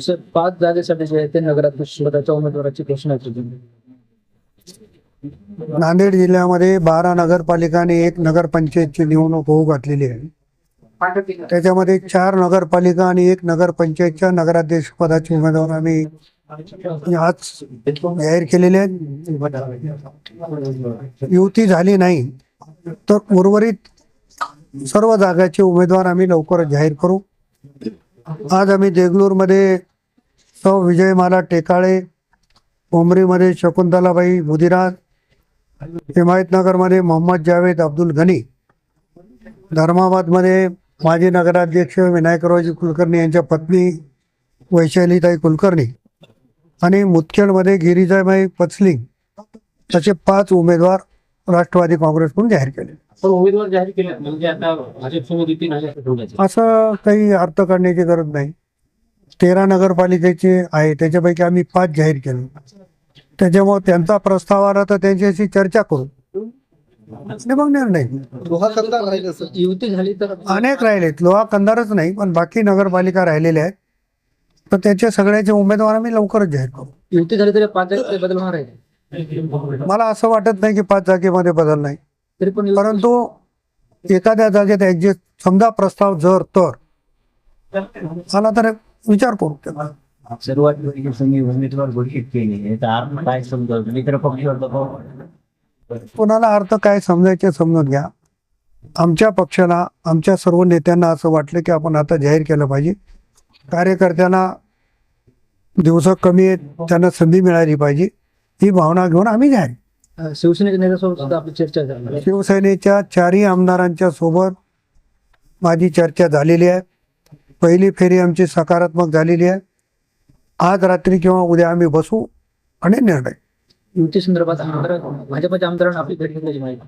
Sir पाच जागेसाठी जे आहे ते नगराध्यक्ष पदाच्या उमेदवाराची घोषणा केली नांदेड जिल्ह्यामध्ये बारा नगरपालिका आणि एक नगरपंचायतची निवडणूक होऊ घातलेली आहे. त्याच्यामध्ये चार नगरपालिका आणि एक नगरपंचायतच्या नगराध्यक्ष पदाचे उमेदवार आम्ही आज जाहीर केलेले आहेत. युती झाली नाही तर उर्वरित सर्व जागाचे उमेदवार आम्ही लवकरच जाहीर करू. आज आम्ही देगलूरमध्ये सौ विजयमाला टेकाळे उमरीमध्ये शकुंतलाबाई मुदिराज हिमायतनगरमध्ये मोहम्मद जावेद अब्दुल गनी धर्माबादमध्ये माजी नगराध्यक्ष विनायकरावजी कुलकर्णी यांच्या पत्नी वैशालीताई कुलकर्णी आणि मुदखेडमध्ये गिरिजाबाई पचलिंग असे पाच उमेदवार राष्ट्रवादी काँग्रेसकडून जाहीर केले. पण उमेदवार जाहीर केले म्हणजे आता असे असं ठेवण्याचे असं काही अर्थ करण्याची गरज नाही. तेरा नगरपालिकेचे आहे. त्याच्यापैकी आम्ही पाच जाहीर केले. त्याच्यामुळे त्यांचा प्रस्ताव आला तर त्यांच्याशी चर्चा करू. मग निर्णय घेऊ. युती झाली तर अनेक राहिलेत लोहा कंदारच नाही पण बाकी नगरपालिका राहिलेल्या आहेत. तर त्याचे सगळ्याचे उमेदवार आम्ही लवकरच जाहीर करू. युती झाली तरी पाच बदल होणार आहे मला असं वाटत नाही की पाच जागेमध्ये बदल नाही. परंतु एखाद्या जागेत ऍडजस्ट समजा प्रस्ताव जर तर आला तर विचार करू. तुम्ही उमेदवार घोषित केले काय मित्र पक्षावर कोणाला अर्थ काय समजायचे समजून घ्या. आमच्या पक्षाला आमच्या सर्व नेत्यांना असं वाटलं की आपण आता जाहीर केलं पाहिजे. कार्यकर्त्यांना दिवस कमी आहेत त्यांना संधी मिळाली पाहिजे. ही भावना घेऊन आम्ही अं, शिवसेनेच्या नेत्यासोबत सुद्धा आपली चर्चा झाली. शिवसेनेच्या चारही आमदारांच्या सोबत माझी चर्चा झालेली आहे. पहिली फेरी आमची सकारात्मक झालेली आहे. आज रात्री किंवा उद्या आम्ही बसू आणि निर्णय. युती संदर्भात आमदार भाजपच्या आमदारांना आपली भेट घेतल्याची माहिती.